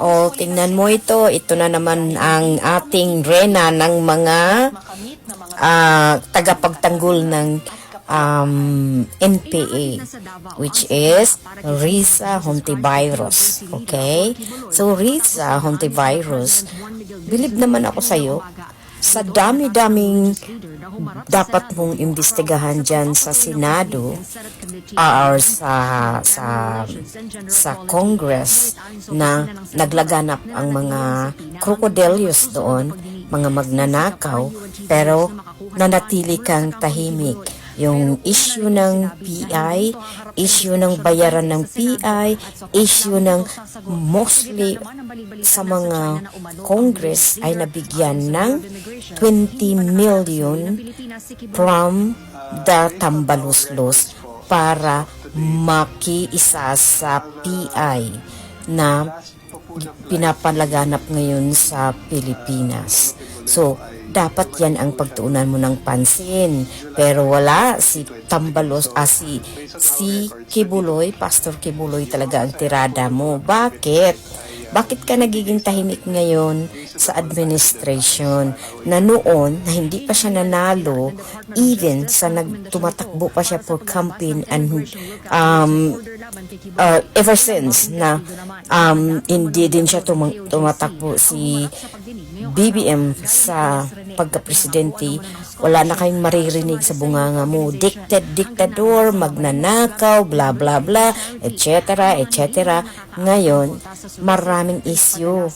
O, tingnan mo ito. Ito na naman ang ating rena ng mga ah, tagapagtanggol ng um, NPA, which is Risa Hontivirus. Okay? So, Risa Hontivirus, bilib naman ako sa'yo sa dami-daming dapat mong imbestigahan dyan sa Senado or sa sa sa Congress na naglaganap ang mga crocodilios doon, mga magnanakaw, pero nanatili kang tahimik. Yung issue ng PI, issue ng bayaran ng PI, issue ng mostly sa mga Congress ay nabigyan ng 20 million from the Tambaluslos para makiisa sa PI na pinapalaganap ngayon sa Pilipinas. So, dapat yan ang pagtuunan mo ng pansin. Pero wala, si Tambalos, ah, si, si Kibuloy, Pastor Kibuloy talaga ang tirada mo. Bakit? Bakit ka nagiging tahimik ngayon sa administration na noon na hindi pa siya nanalo even sa nagtumatakbo pa siya for campaign and um, uh, ever since na um, hindi din siya tumang, tumatakbo si BBM sa pagka-presidente, wala na kayong maririnig sa bunganga mo. Dicted, diktador, magnanakaw, bla bla bla, etc. etc. Ngayon, maraming issue.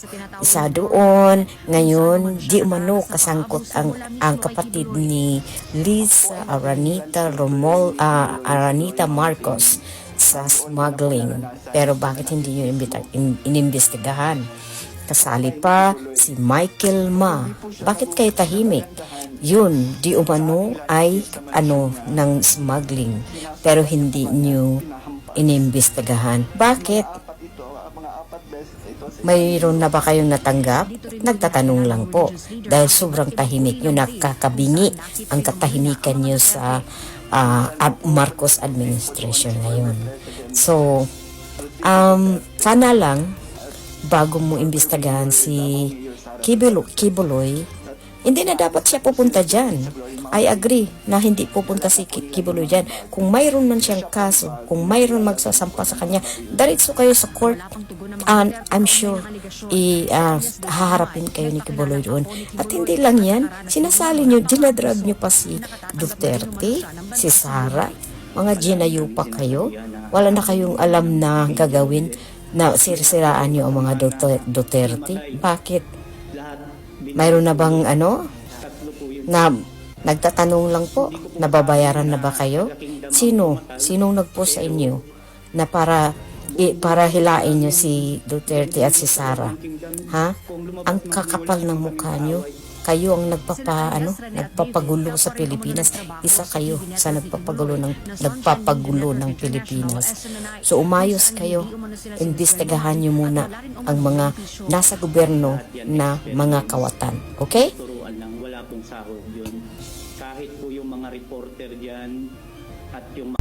Isa doon, ngayon, di umano kasangkot ang, ang kapatid ni Lisa Aranita Romol, ah, Aranita Marcos sa smuggling. Pero bakit hindi imbita- in- inimbestigahan? Kasali pa si Michael Ma. Bakit kayo tahimik? Yun, di umano ay ano ng smuggling. Pero hindi nyo inimbestigahan. Bakit? Mayroon na ba kayong natanggap? Nagtatanong lang po. Dahil sobrang tahimik nyo, nakakabingi ang katahimikan nyo sa Ad- Marcos administration ngayon. So, um, sana lang bago mo imbestigahan si Kibulo, Kibuloy, hindi na dapat siya pupunta dyan. I agree na hindi pupunta si Ki- Kibuloy dyan. Kung mayroon man siyang kaso, kung mayroon magsasampa sa kanya, diretso kayo sa court. And I'm sure i ah, haharapin kayo ni Kibuloy doon. At hindi lang yan, sinasali nyo, dinadrag nyo pa si Duterte, si Sara, mga ginayo pa kayo. Wala na kayong alam na gagawin na sirsiraan nyo ang mga. Duterte. Bakit? Mayroon na bang ano? Na nagtatanong lang po, nababayaran na ba kayo? Sino? Sinong nagpo sa inyo na para i, para hilain nyo si Duterte at si Sara? Ha? Ang kakapal ng mukha nyo. Kayo ang nagpapa ano, nagpapagulo sa Pilipinas. Isa kayo sa nagpapagulo ng nagpapagulo ng Pilipinas. So umayos kayo. Imbestigahan nyo muna ang mga nasa gobyerno na mga kawatan. Okay? wala pong sahod yun. Kahit po yung mga reporter dyan at yung